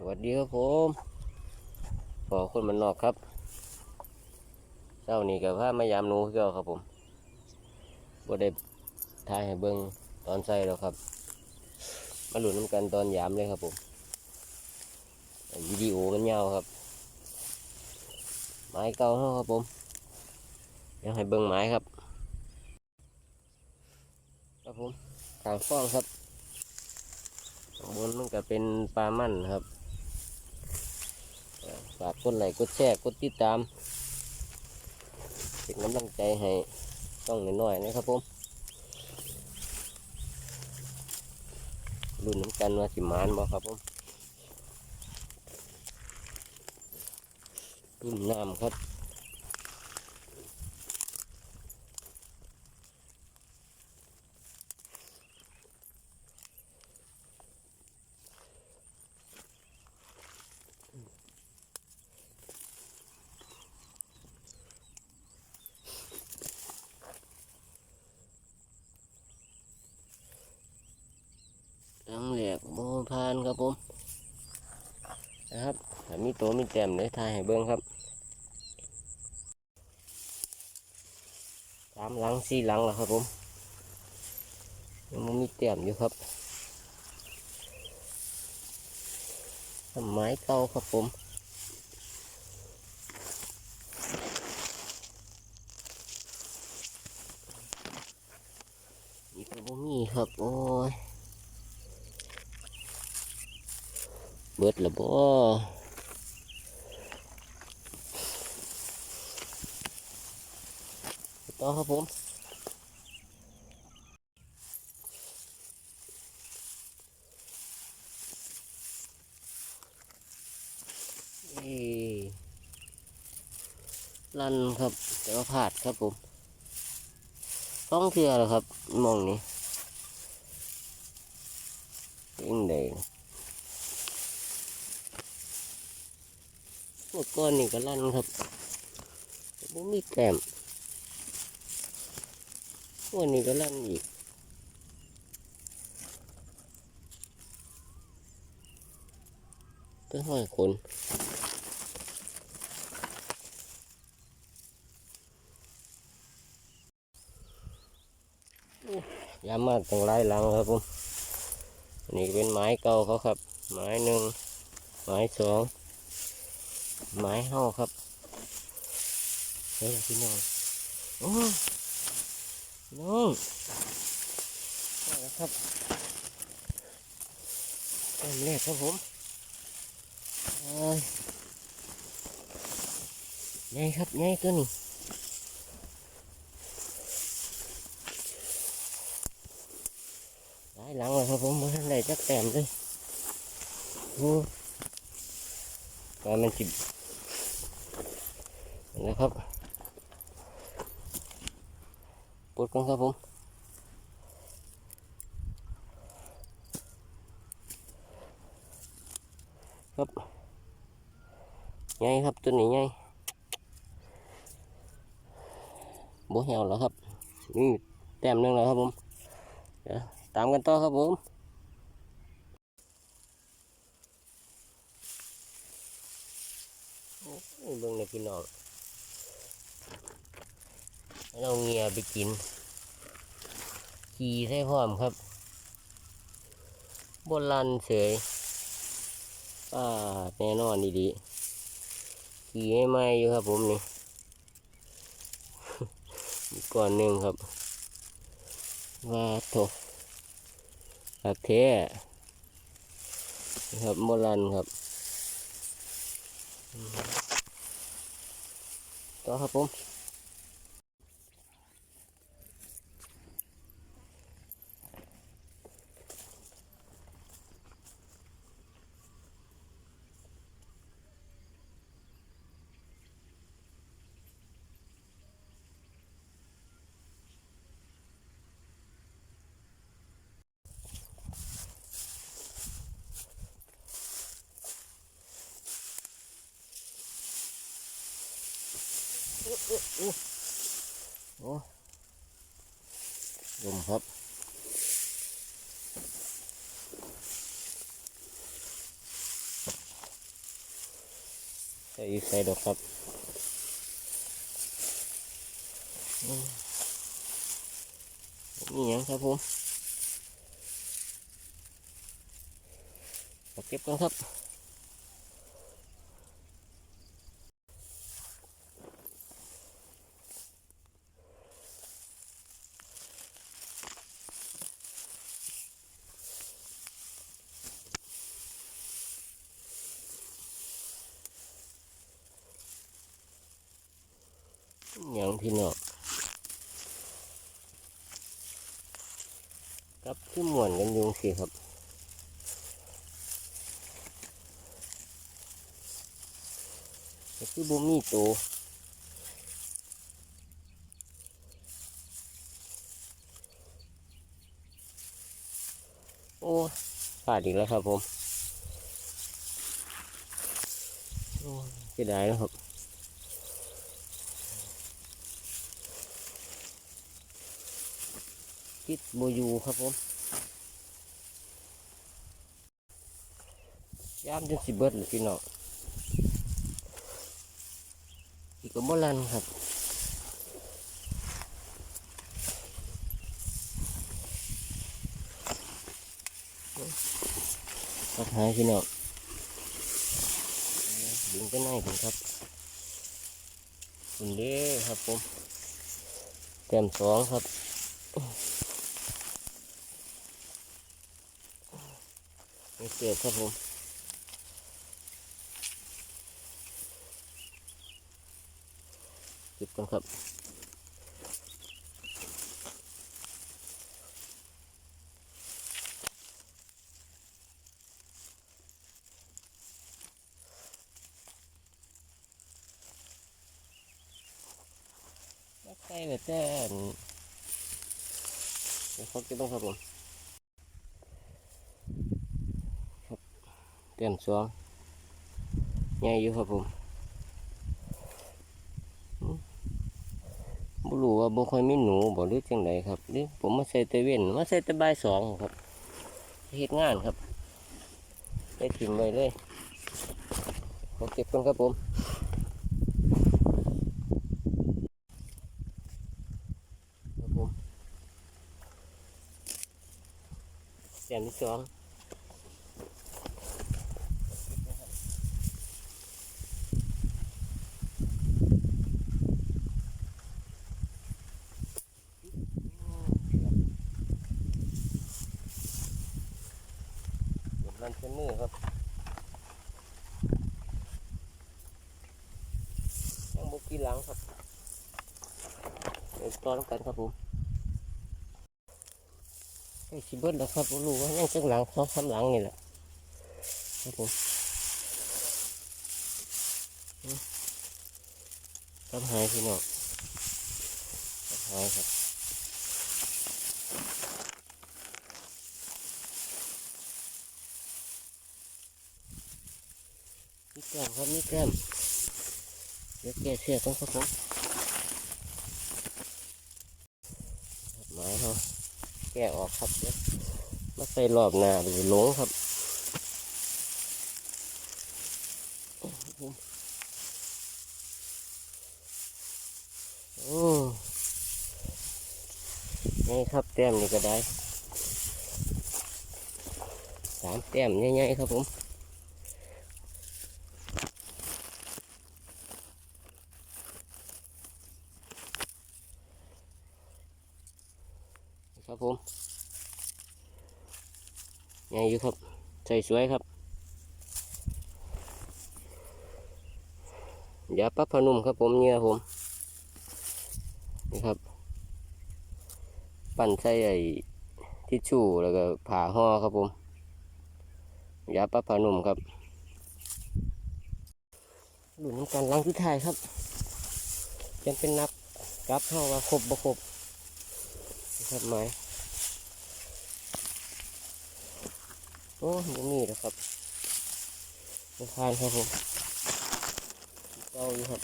สวัสดีครับผมขอคนมันนอกครับเช้านี้กับพามายามนูเก่าครับผมบ่ได้ทายให้เบิ่งตอนใส่แล้วครับ มาหลุนน้ำกันตอนยามเลยครับผมวิดีโอมันยาวครับ ไม้เก่าครับผมยังให้เบิ่งไม้ครับ ครับผมทางฟ้องครับบนมันก็เป็นปลามั่นครับ ฝากกดไลค์กดแชร์กดติดตาม เป็นกำลังใจให้ต้องน้อยๆนะครับผมรุ่นน้ำกันว่าสิมานบ่ครับผมรุ่นน้ำครับ ตั้งเหลียกโบพาน ครับผมนะครับถ้ามีตัวมีแต้มเลยถ่ายให้เบิ้งครับสามหลังสี่หลังแล้วครับผมยังมีแต้มอยู่ครับต้นไม้เก่าครับผมนี่ก็บ่มีครับโอ้ย เบิดละบ่ต่อครับผมลั่นครับแต่ว่าพลาดครับผมต้องเทือแล้วครับมองนี้ยิ่งใดเมื่อก่อนนี่ก็ลั่นครับแต่บ่มีแต้มวันนี้ก็ลั่นอีกเป็นห้อยคนยามาตั้งหลายหลังครับผมนนี้เป็นไม้เก่าเขาครับ ไม้หนึ่งไม้สอง ไม้เห่าครับเฮ้ยพี่น้องโอ้น้องมาแล้วครับต้นแรกครับผมเอ้ยครับใหญ่ตัวนี้หลายหลังเลยครับผมมาทันใดจักแต้มเลยโอ้ปลามันจิบ นะครับปลดกันครับผมครับไงครับตัวนี้ไงโบเหี่ยวแล้วครับนี่แต้มนึงแล้วครับผมเดี๋ยวตามกันต่อครับผมโอ้ยเบิ่งในพี่น้อง เราเงียไปกิน ขี่ใส่พร้อมครับบนลันเฉยป้าแน่นอนดีๆขี่ให้ไหมอยู่ครับผมนี่ก่อนหนึ่งครับ ว่าโถหักเทครับบนลันครับ ต่อครับผม โอ้ลมครับส่อีกใส่ดอกครับนี่ยังครับผมเก็บกันครับ อย่างพี่น้องกับที่หมวนกันอยุงสิครับก็คือบ่มีโตวโอ้พลาดอีกแล้วครับผมโอ้เสียดายนะครับ ติดโบยูครับผมยามจนสิเบิดเลยพี่น้องอีกก็บ่ลันครับก็หายพี่น้องดึงไปไหนผมครับคุณเด้ครับผมเต็มสองครับ ไม่เกิดครับผมเก็บกันครับใกล้เลยแต่อันเดี๋ยวเขาเก็บต้องครับผม เต็มสองใหญ่อยู่ครับผมบ่รู้ว่าบ่ค่อยมีหนูบ่หรือจังไดครับหรือผมมาใส่ตะเวนมาใส่ตะบายสองครับเฮ็ดงานครับ ได้ถิ่มไว้เลยขอเก็บกันครับผมครับผมแต้มที่สอง มือครับยังบุกีหลังครับเดี๋ยวต่อกันครับผมไอ้ชิบเบิดแล้วครับรู้ว่ายังจังหลังสองสามหลังนี่แหละครับผมอืมครับหายพี่น้องครับหายครับ ก้มครับมีแก้มเดี๋ยวแกะเสียกันครับผมไม้เขาแกะออกครับเดี๋ยวมาใส่รอบหน้าหรือหลงครับโอ้นี่ครับแต้มนี่ก็ได้สามแต้มใหญ่ๆครับผม ครับผมใหญ่อยู่ครับใส่สวยครับยาปลาพนุ่มครับผมเนี่ยผมนี่ครับ ปั่นใส่ไอ้ทิชชู่แล้วก็ผ่าห่อครับผมยาปลาพนุ่มครับหลุนำกันลังที่ถ่ายครับยังเป็นนับกลับเข้าว่าครบบ่ครบ ครับไม้โอ้ยังมีนะครับไม่พานครับผมเก้าอยู่ครับ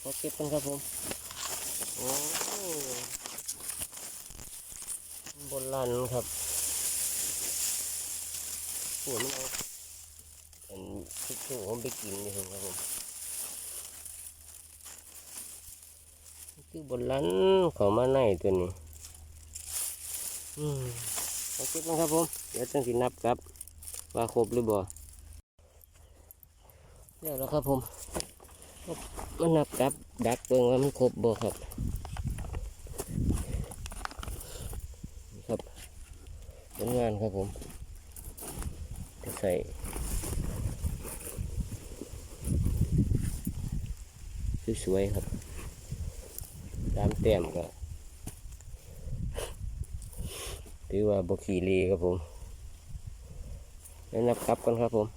ขอเก็บกันครับผมโอ้บนลันครับปวดมันเอาอันทิชชู่ผมไปกินนี่เองครับผม คือบนลันเขามาในตัวนี้อืมโอเคนะครับผม เดี๋ยวต้องสินับครับ ว่าครบหรือบ่เดี๋ยวแล้วครับผมมันนับกับ ดักเบิ่งว่ามันครบบ่ครับ ครับผลงานครับผมจะใส่สวยๆครับ ตามแต้มก็ถือว่าบขี่ลีครับผมแล้วนับครับกันครับผม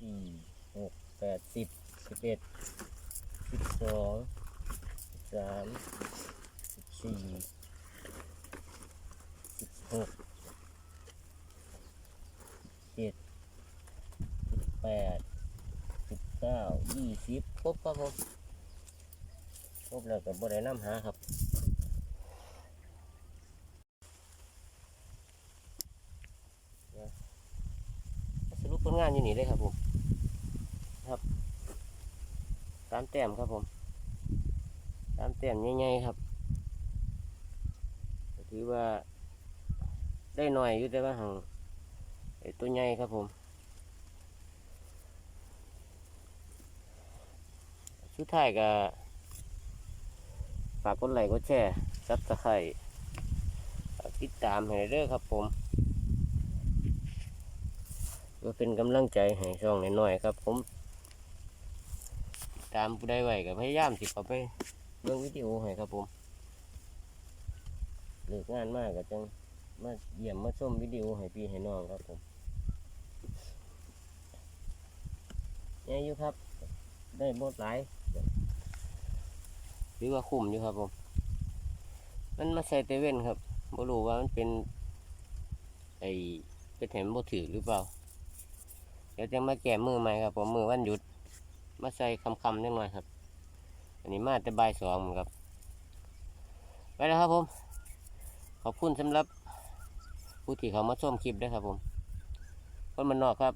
สี่หกแปด สิบเอ็ดสิบสองสิบสามสิบสี่สิบหกเจ็ดสิบแปดสิบเก้ายี่สิบครบครับผมครบแล้วกับบ่ได้น้ำหาครับสรุปผลงานอยู่นี่เลยครับผม ครับตามแต้มครับผมตามแต้มใหญ่ๆครับถือว่าได้หน่อยอยู่แต่ว่าหังตัวใหญ่ครับผม สุดท้ายก็ฝากกดไลค์กดแชร์ซับสไครต์ติดตามให้เด้อครับผมเพื่อเป็นกำลังใจให้ช่องน้อยๆครับผม ตามผู้ใดไหวก็พยายามสิเขาไปเบิ่องวิดีโอให้ครับผมเลิกงานมากก็จังมาเยี่ยมมาชมวิดีโอให้พี่ให้น้องครับผมเนี่อยู่ครับ ได้บทหลายหรือว่าคุ้มอยู่ครับผม มันมาใส่เตเว่นครับบ่รู้ว่ามันเป็น ไอเป็นแถมบ่ถือหรือเปล่า เดี๋ยวจะมาแก้มือใหม่ครับผมมือวันหยุด มาใส่คำคำนิดหน่อยครับ อันนี้มาแต่บ่ายสองครับ ไปแล้วครับผม ขอบคุณสำหรับผู้ที่เขามาชมคลิปด้วยครับผมคนมันนอกครับ